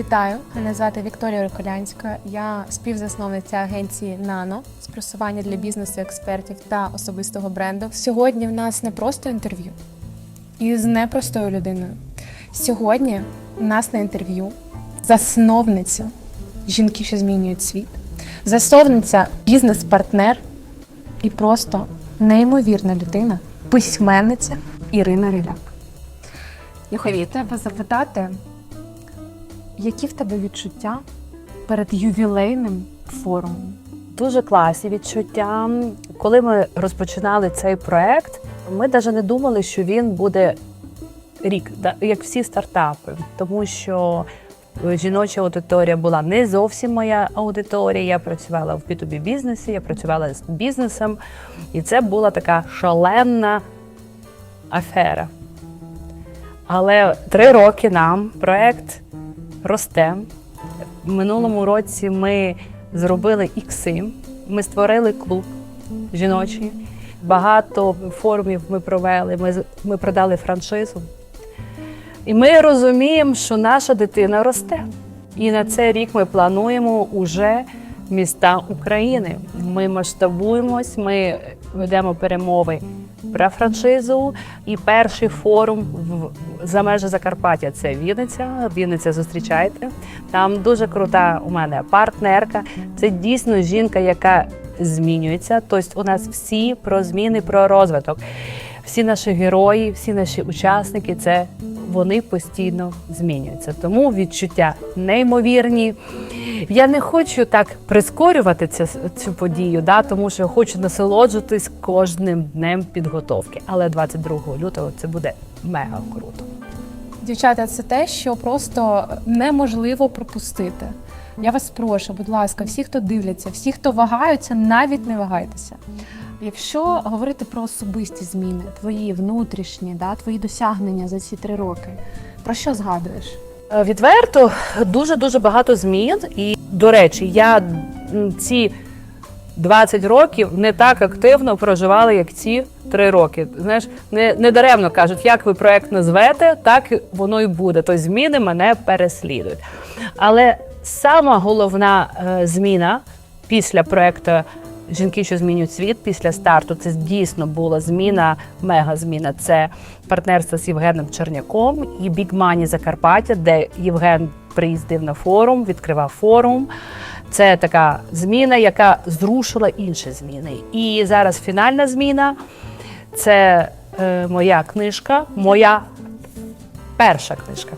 Вітаю, мене звати Вікторія Роколянська. Я співзасновниця агенції Нано з просування для бізнесу експертів та особистого бренду. Сьогодні в нас не просто інтерв'ю із непростою людиною. Сьогодні у нас на інтерв'ю засновниця жінки, що змінюють світ, засновниця бізнес-партнер і просто неймовірна людина, письменниця Ірина Риляк. Я хотіла тебе запитати, які в тебе відчуття перед ювілейним форумом? Дуже класні відчуття. Коли ми розпочинали цей проект, ми навіть не думали, що він буде рік, як всі стартапи, тому що жіноча аудиторія була не зовсім моя аудиторія. Я працювала в B2B бізнесі, я працювала з бізнесом, і це була така шаленна афера. Але три роки нам проект росте. В минулому році ми зробили ікси. Ми створили клуб жіночий. Багато форумів ми провели. Ми, ми продали франшизу. І ми розуміємо, що наша дитина росте. І на цей рік ми плануємо уже міста України. Ми масштабуємось, ми ведемо перемови про франшизу. І перший форум в за межі Закарпаття це Вінниця. Вінниця зустрічайте. Там дуже крута у мене партнерка. Це дійсно жінка, яка змінюється. Тобто у нас всі про зміни, про розвиток. Всі наші герої, всі наші учасники це вони постійно змінюються. Тому відчуття неймовірні. Я не хочу так прискорювати цю, цю подію, да, тому що я хочу насолоджуватись кожним днем підготовки. Але 22 лютого це буде мега круто. Дівчата, це те, що просто неможливо пропустити. Я вас прошу, будь ласка, всі, хто дивляться, всі, хто вагаються, навіть не вагайтеся. Якщо говорити про особисті зміни, твої внутрішні, да, твої досягнення за ці три роки, про що згадуєш? Е, Відверто дуже дуже багато змін. І до речі, я ці 20 років не так активно проживала, як ці 3 роки. Знаєш, не, не даремно кажуть, як ви проект назвете, так воно і буде. Тобто зміни мене переслідують. Але сама головна е, зміна після проекту Жінки, що змінюють світ після старту, це дійсно була зміна, мега зміна. Це партнерство з Євгеном Черняком і Big Money Закарпаття, де Євген приїздив на форум, відкривав форум. Це така зміна, яка зрушила інші зміни. І зараз фінальна зміна це е, моя книжка, моя перша книжка.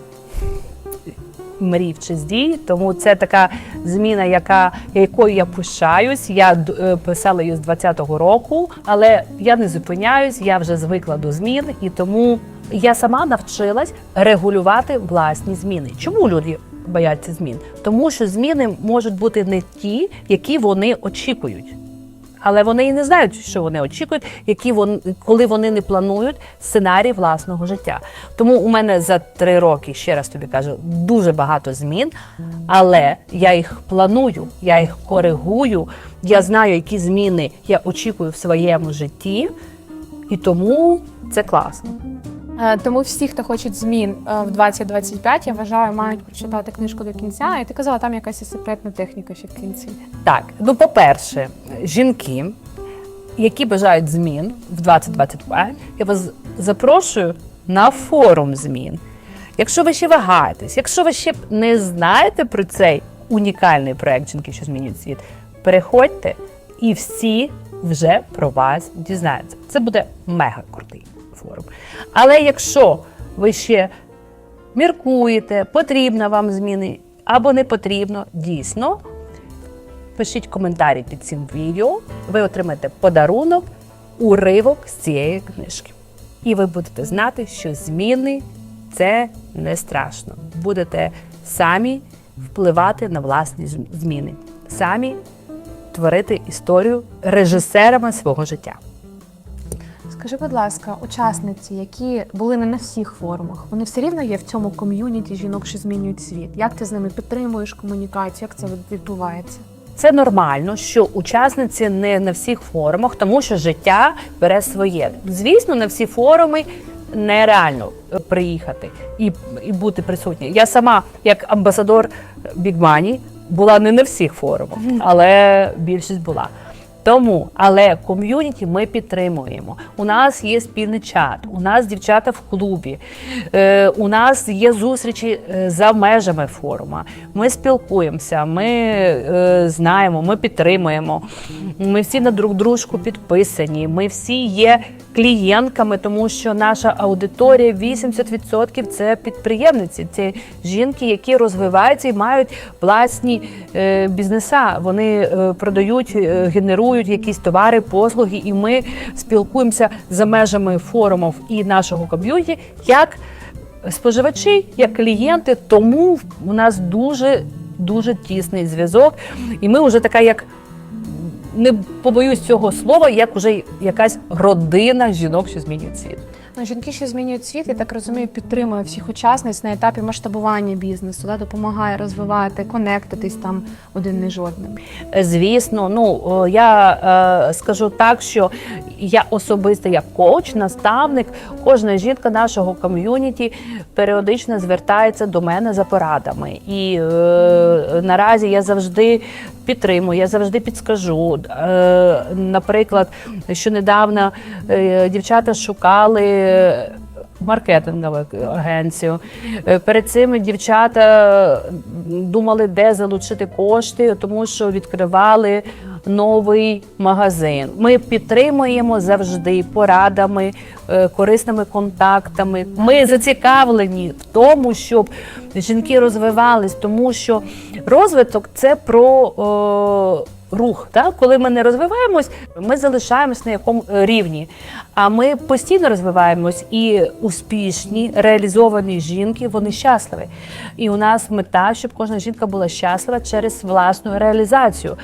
Мрій вчись дій, тому це така зміна, яка якою я пишаюсь. Я е, писала її з 20-го року, але я не зупиняюсь, я вже звикла до змін, і тому я сама навчилась регулювати власні зміни. Чому люди бояться змін? Тому що зміни можуть бути не ті, які вони очікують. Але вони і не знають, що вони очікують, які вони, коли вони не планують сценарій власного життя. Тому у мене за три роки, ще раз тобі кажу, дуже багато змін, але я їх планую, я їх коригую. Я знаю, які зміни я очікую в своєму житті, і тому це класно. Е, Тому всі, хто хочуть змін е, в 2025, я вважаю, мають прочитати книжку до кінця. І ти казала, там якась і секретна техніка ще в кінці. Так, ну по-перше, жінки, які бажають змін в 2025, я вас запрошую на форум змін. Якщо ви ще вагаєтесь, якщо ви ще не знаєте про цей унікальний проект Жінки, що змінюють світ, переходьте і всі вже про вас дізнаються. Це буде мега крутий форум. Але якщо ви ще міркуєте, потрібно вам зміни або не потрібно, дійсно, пишіть коментарі під цим відео, ви отримаєте подарунок, уривок з цієї книжки. І ви будете знати, що зміни це не страшно. Будете самі впливати на власні зміни, самі творити історію режисерами свого життя. Скажи, будь ласка, учасниці, які були не на всіх форумах, вони все рівно є в цьому ком'юніті жінок, що змінюють світ. Як ти з ними підтримуєш комунікацію? Як це відбувається? Це нормально, що учасниці не на всіх форумах, тому що життя бере своє. Звісно, на всі форуми нереально приїхати і, і бути присутній. Я сама, як амбасадор Money, була не на всіх форумах, але більшість була. Тому, але ком'юніті ми підтримуємо. У нас є спільний чат, у нас дівчата в клубі, е, у нас є зустрічі е, за межами форуму. Ми спілкуємося, ми е, знаємо, ми підтримуємо. Ми всі на друг дружку підписані. Ми всі є клієнтками, тому що наша аудиторія 80% це підприємниці, це жінки, які розвиваються і мають власні бізнеса. Вони продають, е, генерують якісь товари, послуги, і ми спілкуємося за межами форумів і нашого ком'юніті як споживачі, як клієнти. Тому у нас дуже дуже тісний зв'язок, і ми вже така як. Не побоюсь цього слова, як уже якась родина жінок, що змінюють світ. Ну, жінки, що змінюють світ, я так розумію, підтримує всіх учасниць на етапі масштабування бізнесу, да, допомагає розвивати, конектитись там один між одним. Звісно, ну я е, скажу так, що я особисто як коуч, наставник, кожна жінка нашого ком'юніті періодично звертається до мене за порадами. І е, наразі я завжди підтримую, я завжди підскажу. Е, наприклад, що недавно е, дівчата шукали. Маркетингову агенцію. Е, Перед цим дівчата думали, де залучити кошти, тому що відкривали новий магазин. Ми підтримуємо завжди порадами, е, корисними контактами. Ми зацікавлені в тому, щоб жінки розвивались, тому що розвиток це про. е, Рух, так? коли ми не розвиваємось, ми залишаємось на якому е, рівні. А ми постійно розвиваємось і успішні, реалізовані жінки, вони щасливі. І у нас мета, щоб кожна жінка була щаслива через власну реалізацію.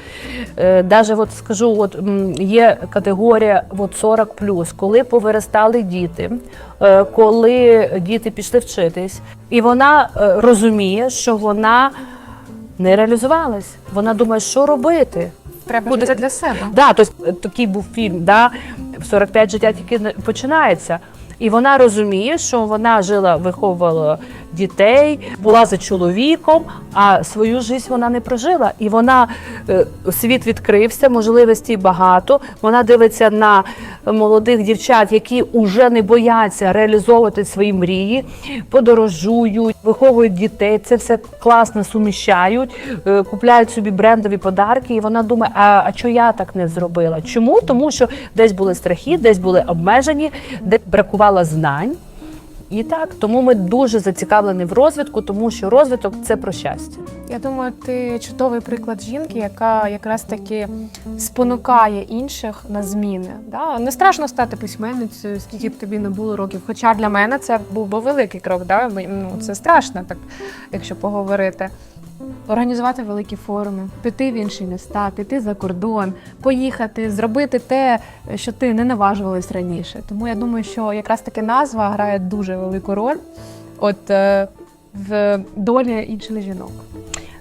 Е, Даже от скажу, от є категорія от 40+, коли повиростали діти, е, коли діти пішли вчитись, і вона е, розуміє, що вона не реалізувалась. Вона думає, що робити. Треба Буде- для себе. Да, тобто такий був фільм, да, в 45 життя тільки починається. І вона розуміє, що вона жила, виховувала дітей, була за чоловіком, а свою життя вона не прожила. І вона е, світ відкрився, можливостей багато. Вона дивиться на молодих дівчат, які вже не бояться реалізовувати свої мрії, подорожують, виховують дітей. Це все класно суміщають, е, купляють собі брендові подарки. І вона думає: а, а чого я так не зробила? Чому? Тому що десь були страхи, десь були обмежені, десь бракувало знань. І так, тому ми дуже зацікавлені в розвитку, тому що розвиток це про щастя. Я думаю, ти чудовий приклад жінки, яка якраз таки спонукає інших на зміни. Да? Не страшно стати письменницею, скільки б тобі не було років. Хоча для мене це був би великий крок. Да? Ну, це страшно, так, якщо поговорити. Організувати великі форуми, піти в інші міста, піти за кордон, поїхати, зробити те, що ти не наважувалась раніше. Тому я думаю, що якраз таки назва грає дуже велику роль от, е, в долі інших жінок.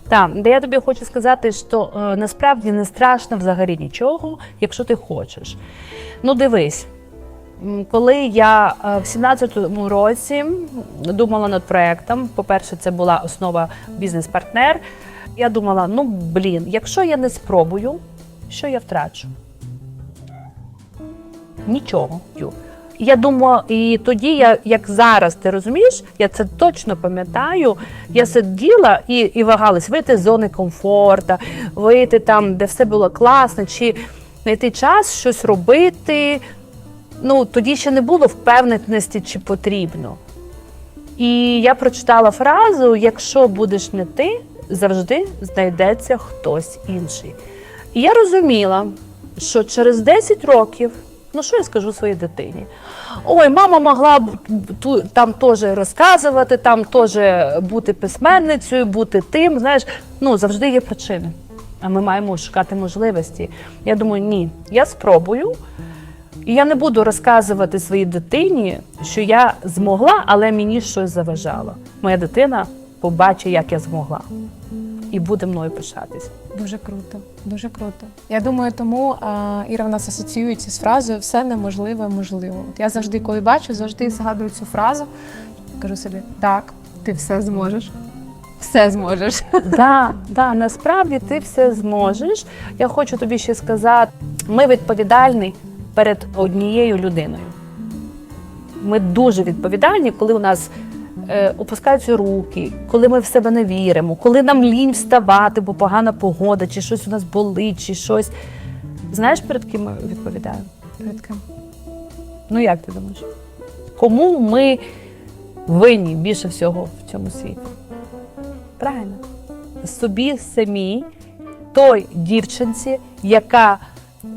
Так, де я тобі хочу сказати, що е, насправді не страшно взагалі нічого, якщо ти хочеш. Ну, дивись, коли я е, в 17-му році думала над проектом, по-перше, це була основа бізнес-партнер. Я думала, ну блін, якщо я не спробую, що я втрачу? Нічого. Я думаю, і тоді я, як зараз, ти розумієш, я це точно пам'ятаю. Я сиділа і, і вагалась вийти з зони комфорту, вийти там, де все було класно, чи знайти час щось робити. Ну, тоді ще не було впевненості, чи потрібно. І я прочитала фразу: якщо будеш не ти, завжди знайдеться хтось інший. І я розуміла, що через 10 років, ну що я скажу своїй дитині? Ой, мама могла б там теж розказувати, там теж бути письменницею, бути тим. Знаєш, ну завжди є причини. А ми маємо шукати можливості. Я думаю, ні, я спробую. І я не буду розказувати своїй дитині, що я змогла, але мені щось заважало. Моя дитина побачить, як я змогла. і буде мною пишатись. Дуже круто, дуже круто. Я думаю, тому а, Іра в нас асоціюється з фразою все неможливе можливо. От я завжди, коли бачу, завжди згадую цю фразу. Кажу собі, так, ти все зможеш. Все зможеш. Да, да, насправді ти все зможеш. Я хочу тобі ще сказати: ми відповідальні перед однією людиною. Ми дуже відповідальні, коли у нас е, опускаються руки, коли ми в себе не віримо, коли нам лінь вставати, бо погана погода, чи щось у нас болить, чи щось. Знаєш, перед ким ми відповідаємо? Перед ким? Ну як ти думаєш? Кому ми винні більше всього в цьому світі? Правильно. Собі самій, той дівчинці, яка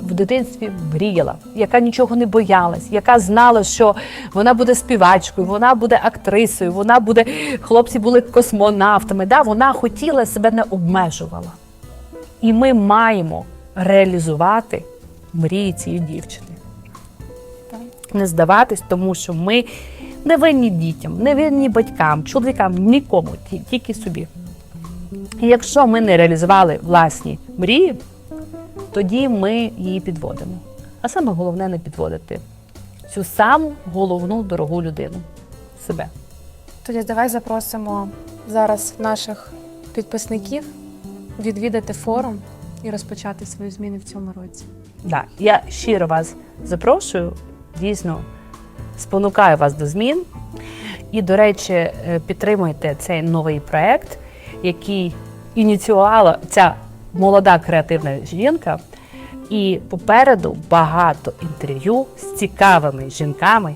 в дитинстві мріяла, яка нічого не боялась, яка знала, що вона буде співачкою, вона буде актрисою, вона буде. Хлопці були космонавтами. Да? Вона хотіла себе не обмежувала. І ми маємо реалізувати мрії цієї дівчини не здаватись, тому що ми не винні дітям, не винні батькам, чоловікам, нікому, тільки собі. І якщо ми не реалізували власні мрії, тоді ми її підводимо. А саме головне не підводити цю саму головну дорогу людину себе. Тоді давай запросимо зараз наших підписників відвідати форум і розпочати свої зміни в цьому році. Да, я щиро вас запрошую, дійсно спонукаю вас до змін. І, до речі, е, підтримуйте цей новий проект, який ініціювала ця молода креативна жінка. І попереду багато інтерв'ю з цікавими жінками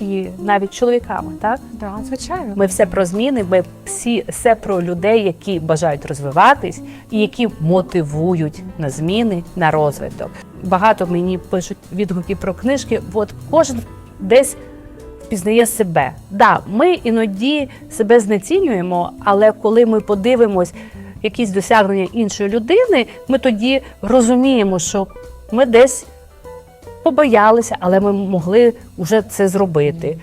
і навіть чоловіками. Так Так, звичайно. ми все про зміни, ми всі все про людей, які бажають розвиватись і які мотивують на зміни, на розвиток. Багато мені пишуть відгуки про книжки. От кожен десь впізнає себе. Да, ми іноді себе знецінюємо, але коли ми подивимось якісь досягнення іншої людини, ми тоді розуміємо, що ми десь побоялися, але ми могли вже це зробити.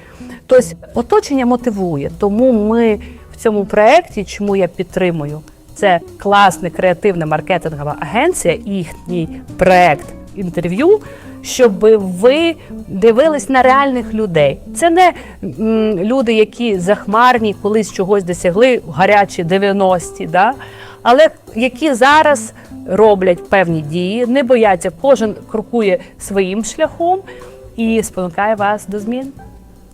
Тобто оточення мотивує, тому ми в цьому проєкті, чому я підтримую, це класна креативна маркетингова агенція, їхній проєкт інтерв'ю, щоб ви дивились на реальних людей. Це не м, люди, які захмарні, колись чогось досягли, гарячі 90-ті, да? але які зараз роблять певні дії, не бояться, кожен крокує своїм шляхом і спонукає вас до змін.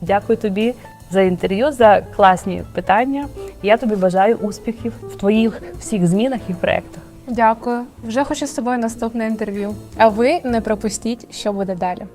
Дякую тобі за інтерв'ю, за класні питання. Я тобі бажаю успіхів в твоїх всіх змінах і проєктах. Дякую. Вже хочу з собою наступне інтерв'ю. А ви не пропустіть, що буде далі.